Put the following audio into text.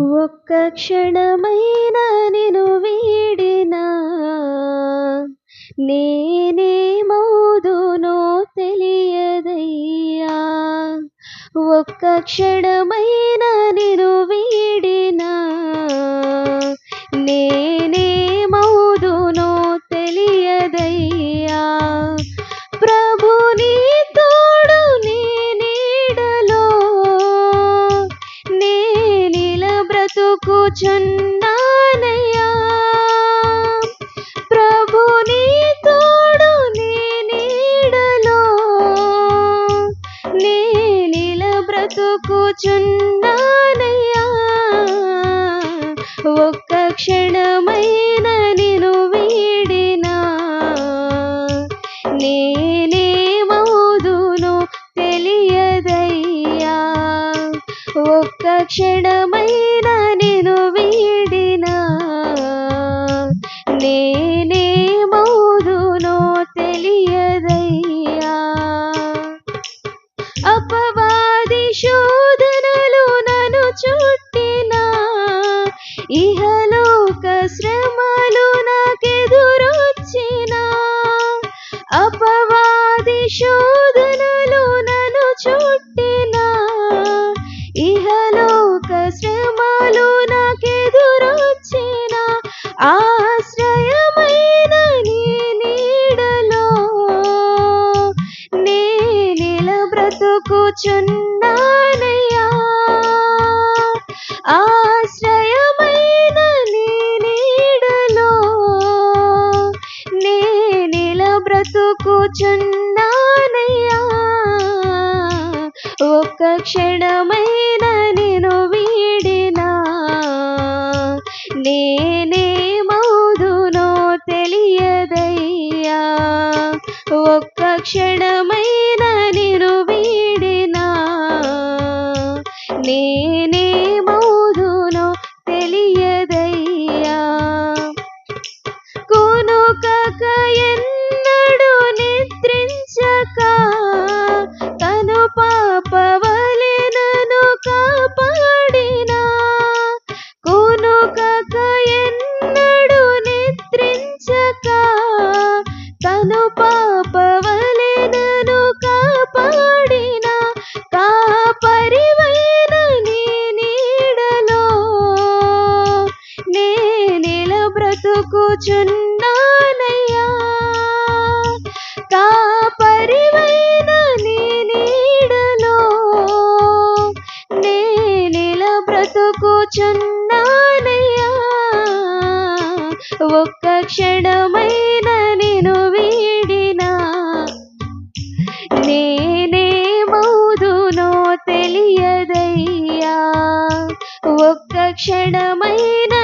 ఒక్క క్షణమైన నిను వీడినా. నేనేమవుదునో తెలియదయ్యా. ఒక్క క్షణమైన నిను వీడినా. నే బ్రతుకుచున్నానయ్యా ప్రభు నీ తోడు నీ నీడలో. నేనిల బ్రతుకుచున్నానయ్యా ఒక్క క్షణమైన నిను వీడినా. నేనేమవుదునో తెలియదయ్యా. ఒక్క క్షణమైన ఇహలోక శ్రమలు నాకెదురొచ్చిన అపవాది శోధనలు నన్ను చుట్టిన ఇహలోక శ్రమలు నాకెదురొచ్చిన ఆశ్రయమైన నీ నీడలో నేనిల బ్రతుకుచున్నానయ్యా. ఆశ్రయ నేనిల కూచున్నానయ్యా ఒక్క క్షణమైన నేను వీడినా. నేనే మౌదునో తెలియదయ్యా. ఒక్క క్షణమైన నేను వీడినా. నేనే బ్రతుకుచున్నానయ్యా కాపరివైన నీ నీడలో నేనిల బ్రతుకుచున్నానయ్యా. ఒక్క క్షణమైన నేను వీడినా నేనేమవుదునో తెలియదయ్యా. ఒక్క క్షణమైన